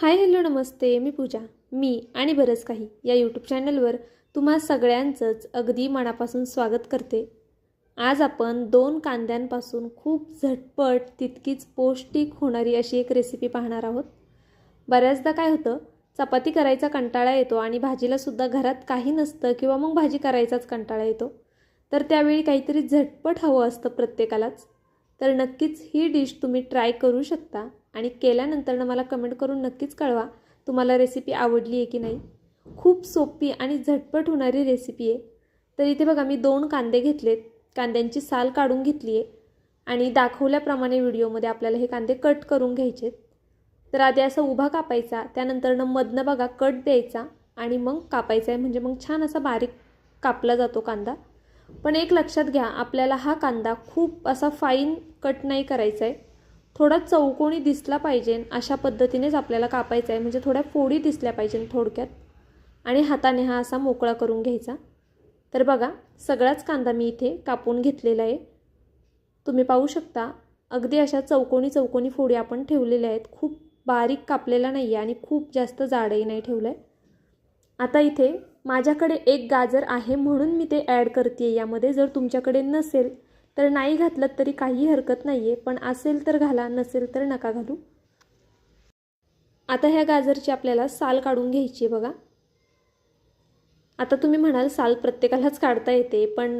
Hi hello नमस्ते. मी पूजा. मी आणि बरंच काही या यूट्यूब चॅनलवर तुम्हा सगळ्यांचंच अगदी मनापासून स्वागत करते. आज आपण दोन कांद्यांपासून खूप झटपट तितकीच पौष्टिक होणारी अशी एक रेसिपी पाहणार आहोत. बऱ्याचदा काय होतं चपाती करायचा कंटाळा येतो आणि भाजीलासुद्धा घरात काही नसतं किंवा मग भाजी करायचाच कंटाळा येतो. तर त्यावेळी काहीतरी झटपट हवं असतं प्रत्येकालाच. तर नक्कीच ही डिश तुम्ही ट्राय करू शकता. आणि केल्यानंतरनं मला कमेंट करून नक्कीच कळवा तुम्हाला रेसिपी आवडली आहे की नाही. खूप सोपी आणि झटपट होणारी रेसिपी आहे. तर इथे बघा मी दोन कांदे घेतलेत. कांद्यांची साल काढून घेतली आहे. आणि दाखवल्याप्रमाणे व्हिडिओमध्ये आपल्याला हे कांदे कट करून घ्यायचे तर आधी असा उभा कापायचा त्यानंतरनं मधनं बघा कट द्यायचा आणि मग कापायचा आहे. म्हणजे मग छान असा बारीक कापला जातो कांदा. पण एक लक्षात घ्या आपल्याला हा कांदा खूप असा फाईन कट नाही करायचा आहे. थोडा चौकोनी दिसला पाहिजे अशा पद्धतीनेच आपल्याला कापायचा आहे. म्हणजे थोड्या फोडी दिसल्या पाहिजे थोडक्यात. आणि हाताने हा असा मोकळा करून घ्यायचा. तर बघा सगळाच कांदा मी इथे कापून घेतलेला आहे. तुम्ही पाहू शकता अगदी अशा चौकोनी चौकोनी फोडी आपण ठेवलेल्या आहेत. खूप बारीक कापलेला नाही आहे आणि खूप जास्त जाडही नाही ठेवलं आहे आता इथे माझ्याकडे एक गाजर आहे म्हणून मी ते ॲड करते यामध्ये. जर तुमच्याकडे नसेल तर नाही घातलं तरी काही हरकत नाही आहे पण असेल तर घाला नसेल तर नका घालू. आता ह्या गाजरची आपल्याला साल काढून घ्यायची आहे बघा. आता तुम्ही म्हणाल साल प्रत्येकालाच काढता येते पण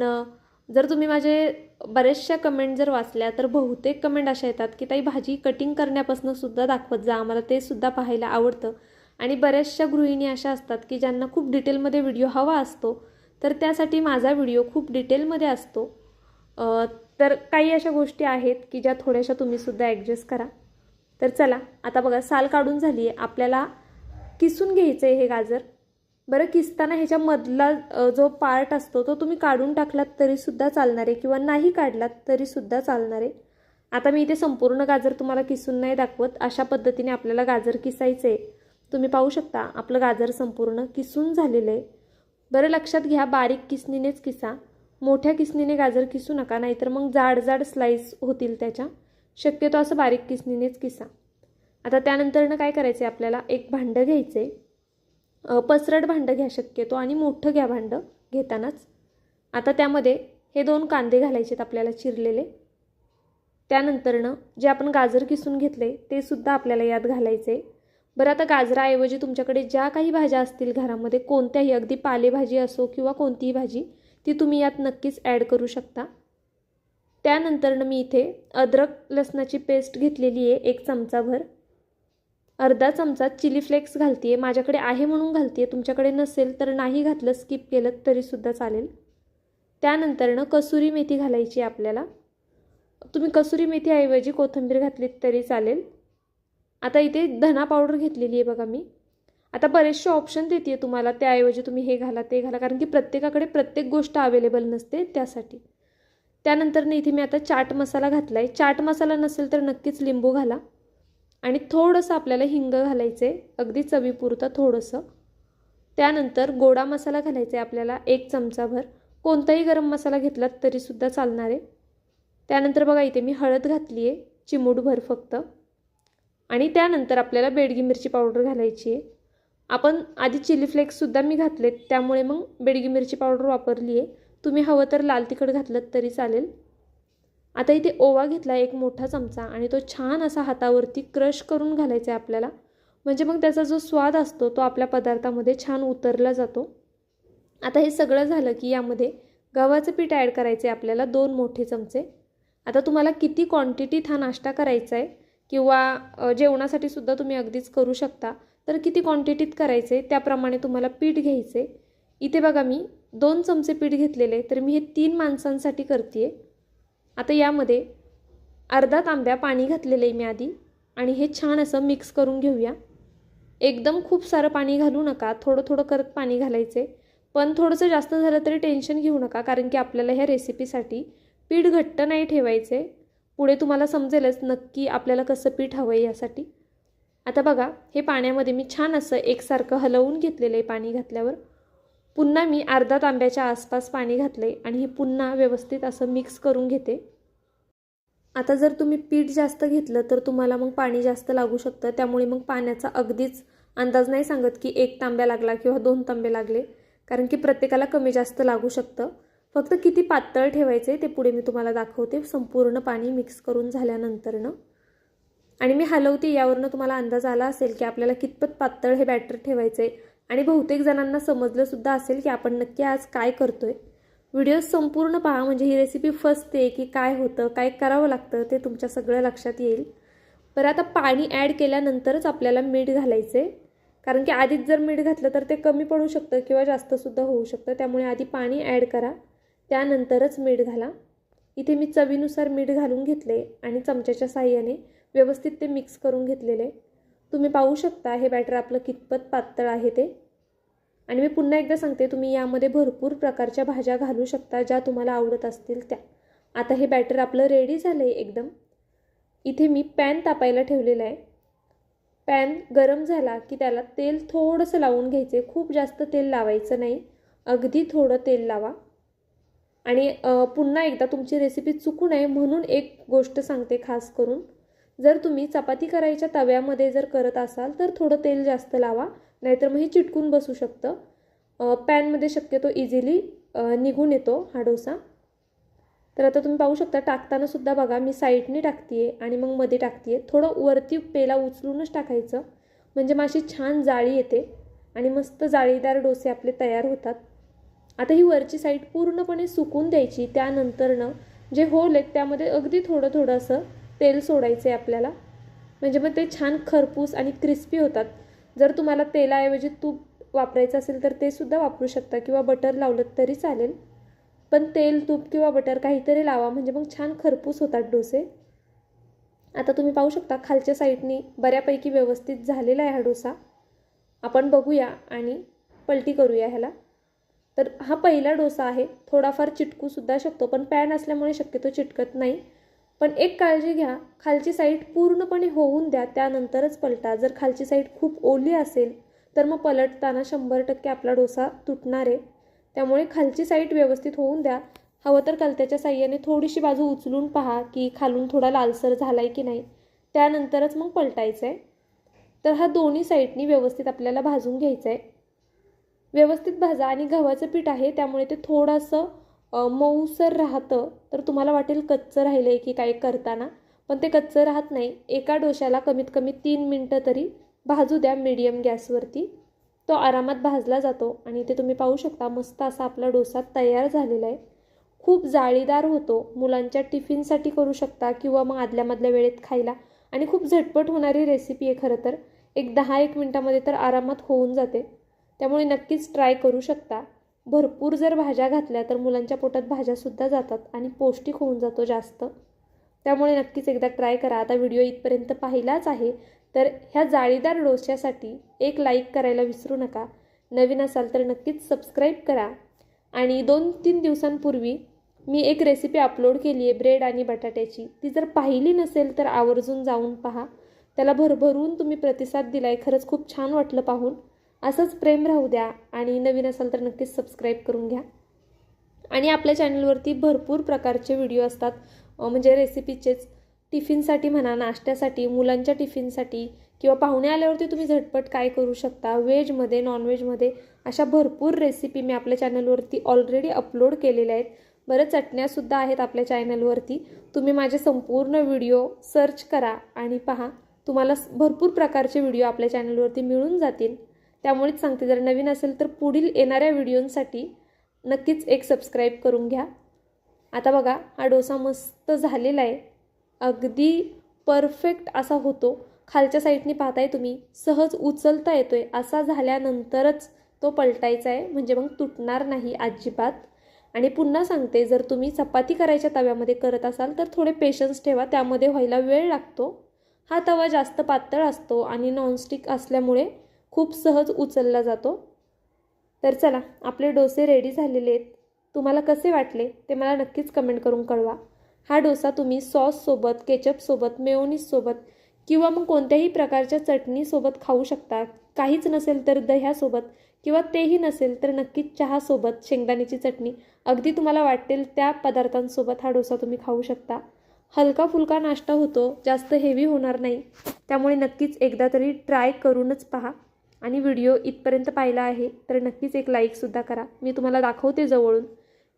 जर तुम्ही माझे बऱ्याचशा कमेंट जर वाचल्या तर बहुतेक कमेंट अशा येतात की ताई भाजी कटिंग करण्यापासून सुद्धा दाखवत जा आम्हाला ते सुद्धा पाहायला आवडतं. आणि बऱ्याचशा गृहिणी अशा असतात की ज्यांना खूप डिटेलमध्ये व्हिडिओ हवा असतो तर त्यासाठी माझा व्हिडिओ खूप डिटेलमध्ये असतो. तर काही अशा गोष्टी आहेत की ज्या थोड्याशा तुम्हीसुद्धा ॲडजस्ट करा. तर चला आता बघा साल काढून झाली आहे. आपल्याला किसून घ्यायचं आहे हे गाजर? बरं किसताना ह्याच्यामधला जो पार्ट असतो तो तुम्ही काढून टाकलात तरीसुद्धा चालणार आहे किंवा नाही काढलात तरीसुद्धा चालणार आहे. आता मी इथे संपूर्ण गाजर तुम्हाला किसून नाही दाखवत. अशा पद्धतीने आपल्याला गाजर किसायचं आहे तुम्ही पाहू शकता आपलं गाजर संपूर्ण किसून झालेलं आहे. बरं लक्षात घ्या बारीक किसनीनेच किसा. मोठ्या किसनीने गाजर किसू नका नाहीतर मग जाड जाड स्लाईस होतील त्याच्या. शक्यतो असं बारीक किसनीनेच किसा. आता त्यानंतरनं काय करायचं आहे आपल्याला? एक भांडं घ्यायचं आहे पसरट भांडं घ्या शक्यतो आणि मोठं घ्या भांडं घेतानाच. आता त्यामध्ये हे दोन कांदे घालायचे आहेत आपल्याला चिरलेले. त्यानंतरनं जे आपण गाजर किसून घेतले ते सुद्धा आपल्याला यात घालायचे बरं आता गाजराऐवजी तुमच्याकडे ज्या काही भाज्या असतील घरामध्ये कोणत्याही अगदी पालेभाजी असो किंवा कोणतीही भाजी ती तुम्ही यात नक्कीच ॲड करू शकता. त्यानंतरनं मी इथे अद्रक लसणाची पेस्ट घेतलेली आहे एक चमचाभर. अर्धा चमचा चिली फ्लेक्स घालते आहे माझ्याकडे आहे म्हणून घालते आहे तुमच्याकडे नसेल तर नाही घातलं स्किप केलं तरीसुद्धा चालेल. त्यानंतरनं कसुरी मेथी घालायची आहे आपल्याला. तुम्ही कसुरी मेथीऐवजी कोथिंबीर घातलीत तरी चालेल. आता इथे धना पावडर घेतलेली आहे बघा मी. आता बरेचसे ऑप्शन देते तुम्हाला. त्याऐवजी तुम्ही हे घाला ते घाला. कारण की प्रत्येकाकडे प्रत्येक गोष्ट अवेलेबल नसते त्यासाठी. त्यानंतर इथे मी आता चाट मसाला घातला आहे चाट मसाला नसेल तर नक्कीच लिंबू घाला. आणि थोडंसं आपल्याला हिंग घालायचं आहे अगदी चवीपुरतं थोडंसं. त्यानंतर गोडा मसाला घालायचा आहे आपल्याला एक चमचाभर. कोणताही गरम मसाला घेतलात तरीसुद्धा चालणार. आहे त्यानंतर बघा इथे मी हळद घातली आहे चिमूटभर फक्त. आणि त्यानंतर आपल्याला बेडगी मिरची पावडर घालायची आहे आपण आधी चिली फ्लेक्ससुद्धा मी घातलेत त्यामुळे मग बेडगी मिरची पावडर वापरली आहे. तुम्ही हवं तर लाल तिखट घातलं तरी चालेल. आता इथे ओवा घेतला एक मोठा चमचा आणि तो छान असा हातावरती क्रश करून घालायचा आहे आपल्याला. म्हणजे मग त्याचा जो स्वाद असतो तो आपल्या पदार्थामध्ये छान उतरला जातो. आता हे सगळं झालं की यामध्ये गव्हाचं पीठ ॲड करायचं आहे आपल्याला दोन मोठे चमचे. आता तुम्हाला किती क्वांटिटीत हा नाश्ता करायचा आहे किंवा जेवणासाठी सुद्धा तुम्ही अगदीच करू शकता. तर किती क्वांटिटीत करायचं? आहे त्याप्रमाणे तुम्हाला पीठ घ्यायचे. इथे बघा मी दोन चमचे पीठ घेतलेले तर मी हे तीन माणसांसाठी करते आहे आता यामध्ये अर्धा तांब्या पाणी घातलेलं आहे मी आधी. आणि हे छान असं मिक्स करून घेऊया. एकदम खूप सारं पाणी घालू नका. थोडं थोडं करत पाणी घालायचे. पण थोडंसं जास्त झालं तरी टेन्शन घेऊ नका. कारण की आपल्याला ह्या रेसिपीसाठी पीठ घट्ट नाही ठेवायचे. पुढे तुम्हाला समजेलच नक्की आपल्याला कसं पीठ हवं आहे यासाठी. आता बघा हे पाण्यामध्ये मी छान असं एकसारखं हलवून घेतलेलं आहे पाणी घातल्यावर. पुन्हा मी अर्धा तांब्याच्या आसपास पाणी घातलं आहे आणि हे पुन्हा व्यवस्थित असं मिक्स करून घेते. आता जर तुम्ही पीठ जास्त घेतलं तर तुम्हाला मग पाणी जास्त लागू शकतं. त्यामुळे मग पाण्याचा अगदीच अंदाज नाही सांगत की एक तांब्या लागला किंवा दोन तांबे लागले कारण की प्रत्येकाला कमी जास्त लागू शकतं. फक्त किती पातळ ठेवायचे ते पुढे मी तुम्हाला दाखवते. संपूर्ण पाणी मिक्स करून झाल्यानंतरनं. आणि मी हलवते यावरनं तुम्हाला अंदाज आला असेल की आपल्याला कितपत पातळ हे बॅटर ठेवायचं आहे आणि बहुतेक जणांना समजलं सुद्धा असेल की आपण नक्की आज काय करतो आहे व्हिडिओ संपूर्ण पहा म्हणजे ही रेसिपी फसते की काय होतं काय करावं लागतं ते तुमच्या सगळं लक्षात येईल. बरं आता पाणी ॲड केल्यानंतरच आपल्याला मीठ घालायचे कारण की आधीच जर मीठ घातलं तर ते कमी पडू शकतं किंवा जास्तसुद्धा होऊ शकतं. त्यामुळे आधी पाणी ॲड करा. त्यानंतरच मीठ घाला. इथे मी चवीनुसार मीठ घालून घेतले आणि चमच्याच्या साह्याने व्यवस्थित ते मिक्स करून घेतलेले. तुम्ही पाहू शकता हे बॅटर आपलं कितपत पातळ आहे ते. आणि मी पुन्हा एकदा सांगते तुम्ही यामध्ये भरपूर प्रकारच्या भाज्या घालू शकता ज्या तुम्हाला आवडत असतील त्या. आता हे बॅटर आपलं रेडी झालं आहे एकदम. इथे मी पॅन तापायला ठेवलेलं आहे. पॅन गरम झाला की त्याला तेल थोडंसं लावून घ्यायचे खूप जास्त तेल लावायचं नाही. अगदी थोडं तेल लावा. आणि पुन्हा एकदा तुमची रेसिपी चुकू नये म्हणून एक गोष्ट सांगते खास करून. जर तुम्ही चपाती करायच्या तव्यामध्ये जर करत असाल तर थोडं तेल जास्त लावा नाहीतर मग हे चिटकून बसू शकतं. पॅनमध्ये शक्यतो इझिली निघून येतो हा डोसा. तर आता तुम्ही पाहू शकता टाकताना सुद्धा बघा मी साईडने टाकते आहे आणि मग मध्ये टाकते आहे थोडं वरती पेला उचलूनच टाकायचं. म्हणजे माशी छान जाळी येते आणि मस्त जाळीदार डोसे आपले तयार होतात. आता ही वरची साईड पूर्णपणे सुकून द्यायची. त्यानंतरनं जे होल आहेत त्यामध्ये अगदी थोडं थोडंसं तेल सोडायचं आहे आपल्याला. म्हणजे मग ते छान खरपूस आणि क्रिस्पी होतात. जर तुम्हाला तेलाऐवजी तूप वापरायचं असेल तर ते सुद्धा वापरू शकता किंवा बटर लावलं तरी चालेल. पण तेल तूप किंवा बटर काहीतरी लावा. म्हणजे मग छान खरपूस होतात डोसे. आता तुम्ही पाहू शकता खालच्या साईडनी बऱ्यापैकी व्यवस्थित झालेला आहे हा डोसा. आपण बघूया आणि पलटी करूया ह्याला. तर हा पहिला डोसा आहे. थोडाफार चिटकूसुद्धा शकतो. पण पॅन असल्यामुळे शक्यतो चिटकत नाही. पण एक काळजी घ्या खालची साईड पूर्णपणे होऊन द्या त्यानंतरच पलटा. जर खालची साईड खूप ओली असेल तर मग पलटताना शंभर टक्के आपला डोसा तुटणार आहे. त्यामुळे खालची साईड व्यवस्थित होऊन द्या. हवं तर कलत्याच्या साह्याने थोडीशी बाजू उचलून पहा की खालून थोडा लालसर झाला आहे की नाही. त्यानंतरच मग पलटायचं आहे तर हा दोन्ही साईडनी व्यवस्थित आपल्याला भाजून घ्यायचं आहे व्यवस्थित भाजा आणि गव्हाचं पीठ आहे त्यामुळे ते थोडंसं मऊसर राहतं तर तुम्हाला वाटेल कच्चं राहिलं आहे की काय करताना पण ते कच्चं राहत नाही. एका डोश्याला कमीत कमी तीन मिनटं तरी भाजू द्या मीडियम गॅसवरती तो आरामात भाजला जातो आणि ते तुम्ही पाहू शकता मस्त असा आपला डोसा तयार झालेला आहे. खूप जाळीदार होतो. मुलांच्या टिफिनसाठी करू शकता किंवा मग आदल्यामधल्या वेळेत खायला. आणि खूप झटपट होणारी रेसिपी आहे खरं तर. एक दहा एक मिनटामध्ये तर आरामात होऊन जाते. त्यामुळे नक्कीच ट्राय करू शकता. भरपूर जर भाज्या घातल्या तर मुलांच्या पोटात भाज्यासुद्धा जातात आणि पौष्टिक होऊन जातो जास्त. त्यामुळे नक्कीच एकदा ट्राय करा. आता व्हिडिओ इथपर्यंत पाहिलाच आहे. तर ह्या जाळीदार डोश्यासाठी एक लाईक करायला विसरू नका. नवीन असाल तर नक्कीच सबस्क्राईब करा. आणि दोन तीन दिवसांपूर्वी मी एक रेसिपी अपलोड केली आहे ब्रेड आणि बटाट्याची. ती जर पाहिली नसेल तर आवर्जून जाऊन पहा. त्याला भरभरून तुम्ही प्रतिसाद दिला आहे खरंच खूप छान वाटलं पाहून. असंच प्रेम राहू द्या आणि नवीन असाल तर नक्कीच सबस्क्राईब करून घ्या. आणि आपल्या चॅनलवरती भरपूर प्रकारचे व्हिडिओ असतात. म्हणजे रेसिपीचेच टिफिनसाठी म्हणा नाश्त्यासाठी मुलांच्या टिफिनसाठी किंवा पाहुणे आल्यावरती तुम्ही झटपट काय करू शकता व्हेजमध्ये नॉनव्हेजमध्ये अशा भरपूर रेसिपी मी आपल्या चॅनलवरती ऑलरेडी अपलोड केलेल्या आहेत. बरं चटण्यासुद्धा आहेत आपल्या चॅनलवरती तुम्ही माझे संपूर्ण व्हिडिओ सर्च करा आणि पहा तुम्हाला भरपूर प्रकारचे व्हिडिओ आपल्या चॅनलवरती मिळून जातील. त्यामुळेच सांगते जर नवीन असेल तर पुढील येणाऱ्या व्हिडिओंसाठी नक्कीच एक सबस्क्राईब करून घ्या. आता बघा हा डोसा मस्त झालेला आहे. अगदी परफेक्ट असा होतो. खालच्या साईडने पाहताय तुम्ही सहज उचलता येतोय. असा झाल्यानंतरच तो पलटायचा आहे. म्हणजे मग तुटणार नाही अजिबात. आणि पुन्हा सांगते जर तुम्ही चपाती करायच्या तव्यामध्ये करत असाल तर थोडे पेशन्स ठेवा. त्यामध्ये व्हायला वेळ लागतो. हा तवा जास्त पातळ असतो आणि नॉनस्टिक असल्यामुळे खूप सहज उचलला जातो. तर चला आपले डोसे रेडी झालेले आहेत. तुम्हाला कसे वाटले ते मला नक्कीच कमेंट करून कळवा. हा डोसा तुम्ही सॉससोबत केचपसोबत मेयोनीजसोबत किंवा मग कोणत्याही प्रकारच्या चटणीसोबत खाऊ शकता. काहीच नसेल तर दह्यासोबत किंवा तेही नसेल तर नक्कीच चहासोबत शेंगदाण्याची चटणी. अगदी तुम्हाला वाटेल त्या पदार्थांसोबत हा डोसा तुम्ही खाऊ शकता. हलका फुलका नाश्ता होतो जास्त हेवी होणार नाही. त्यामुळे नक्कीच एकदा तरी ट्राय करूनच पहा. आणि व्हिडिओ इथपर्यंत पाहिला आहे तर नक्कीच एक लाईकसुद्धा करा. मी तुम्हाला दाखवते जवळून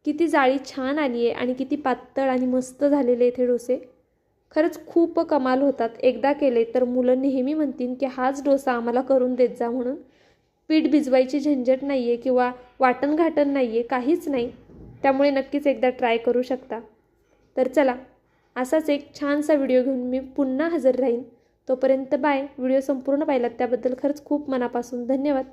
किती जाळी छान आली आहे आणि किती पातळ आणि मस्त झालेले इथे डोसे. खरंच खूप कमाल होतात. एकदा केले तर मुलं नेहमी म्हणतील की हाच डोसा आम्हाला करून देत जा म्हणून. पीठ भिजवायची झंझट नाही आहे किंवा वाटण घाटण नाही आहे काहीच नाही. त्यामुळे नक्कीच एकदा ट्राय करू शकता. तर चला असाच एक छानसा व्हिडिओ घेऊन मी पुन्हा हजर राहीन. तोपर्यंत बाय. व्हिडिओ संपूर्ण पाहिलात त्याबद्दल खरंच खूप मनापासून धन्यवाद.